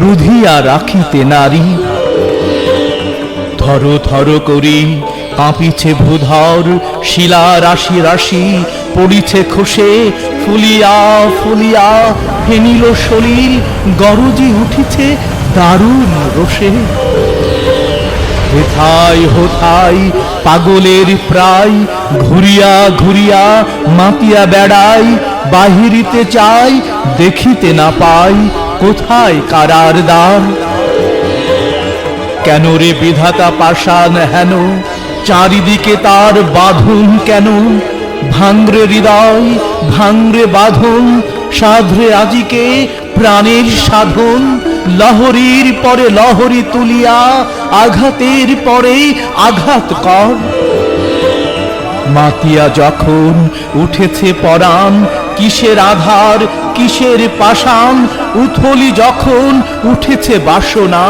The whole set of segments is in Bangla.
রুধিয়া রাখিতে নারী। থর থর করি, কাঁপিছে ভূধর, শিলা রাশি রাশি, পড়িছে খসে, ফুলিয়া ফুলিয়া ফেনিল শরীর গরজি উঠিছে দারুণ রোষে। হেথাই, হোথাই, পাগলের প্রায়, ঘুরিয়া ঘুরিয়া, মাতিয়া বেড়াই, বাহিরিতে চাই, দেখিতে না পাই কোথায় কারার দ্বার কেন রে বিধাতা পাষাণ হেন? চারিদিকে তার বাঁধন কেন? ভাঙরে হৃদয়, ভাঙরে বাঁধন, সাধরে আজিকে প্রাণের সাধন। লহরীর পরে লহরী তুলিয়া, আঘাতের পরে আঘাত কর। মাতিয়া যখন উঠেছে পরাণ কিসের আধার, কিসের পাষাণ? উথলি যখন উঠেছে বাসনা,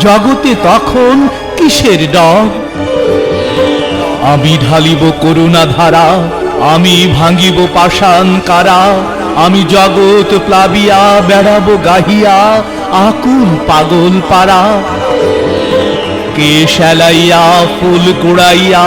জগতে তখন কিসের ডর আমি ঢালিব করুণা ধারা আমি ভাঙিব পাষাণ কারা? আমি জগৎ প্লাবিয়া, বেড়াবো গাহিয়া, আকুল পাগল পারা। কে শ্যালাইয়া, ফুল কুড়াইয়া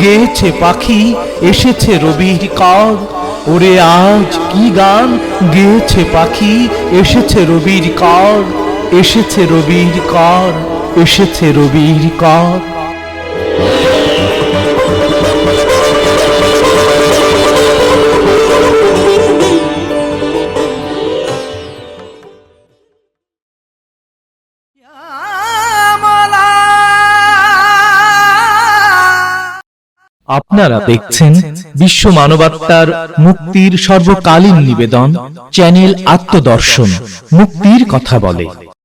গেয়েছে পাখি, এসেছে রবির কর ওরে আজ কি গান? গেয়েছে পাখি, এসেছে রবির কর এসেছে রবির কর এসেছে রবির কর আপনারা দেখছেন বিশ্ব মানবাত্মার মুক্তির সর্বকালীন নিবেদন চ্যানেল আত্মদর্শন মুক্তির কথা বলে।